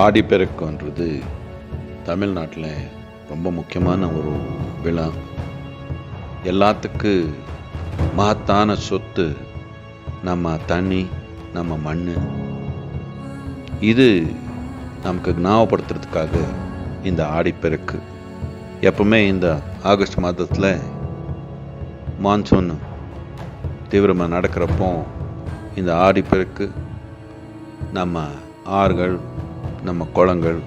ஆடிப்பெருக்குன்றது தமிழ்நாட்டில் ரொம்ப முக்கியமான ஒரு விழா. எல்லாத்துக்கு மகத்தான சொத்து நம்ம தண்ணி நம்ம மண் இது நமக்கு ஞாபகப்படுத்துறதுக்காக இந்த ஆடிப்பெருக்கு. எப்பவுமே இந்த ஆகஸ்ட் மாதத்தில் மான்சூன் தீவிரமாக நடக்கிறப்போ இந்த ஆடிப்பெருக்கு நம்ம ஆறுகள் நம்ம குளங்கள்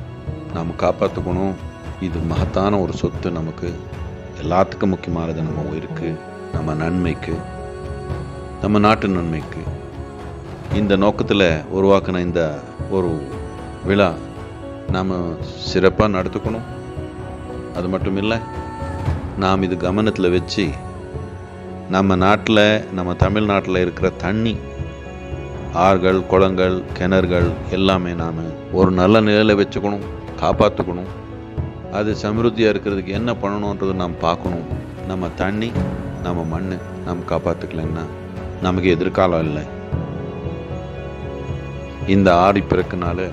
நம்ம காப்பாற்றுக்கணும் இது மகத்தான ஒரு சொத்து நமக்கு. எல்லாத்துக்கும் முக்கியமானது நம்ம உயிருக்கு நம்ம நன்மைக்கு நம்ம நாட்டு நன்மைக்கு. இந்த நோக்கத்தில் உருவாக்கின இந்த ஒரு விழா நாம் சிறப்பாக நடத்துக்கணும். அது மட்டும் இல்லை நாம் இது கவனத்தில் வச்சு நம்ம நாட்டில் நம்ம தமிழ்நாட்டில் இருக்கிற தண்ணி ஆறுகள் குளங்கள் கிணறுகள் எல்லாமே நாம் ஒரு நல்ல நிலையில் வச்சுக்கணும் காப்பாற்றுக்கணும் அது சமிருத்தியாக இருக்கிறதுக்கு என்ன பண்ணணுன்றது நாம் பார்க்கணும். நம்ம தண்ணி நம்ம மண் நாம் காப்பாற்றுக்கலன்னா நமக்கு எதிர்காலம் இல்லை. இந்த ஆடி பிறக்குனால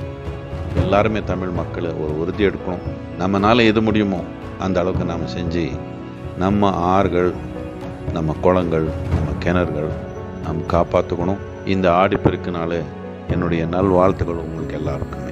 எல்லாருமே தமிழ் மக்களை ஒரு உறுதி எடுக்கணும். நம்மளால் எது முடியுமோ அந்த அளவுக்கு நாம் செஞ்சு நம்ம ஆறுகள் நம்ம குளங்கள் நம்ம கிணறுகள் நாம் காப்பாற்றுக்கணும் இந்த ஆடிப்பெருக்கு நாள் என்னுடைய நல்வாழ்த்துக்கள் உங்களுக்கு எல்லாருக்குமே.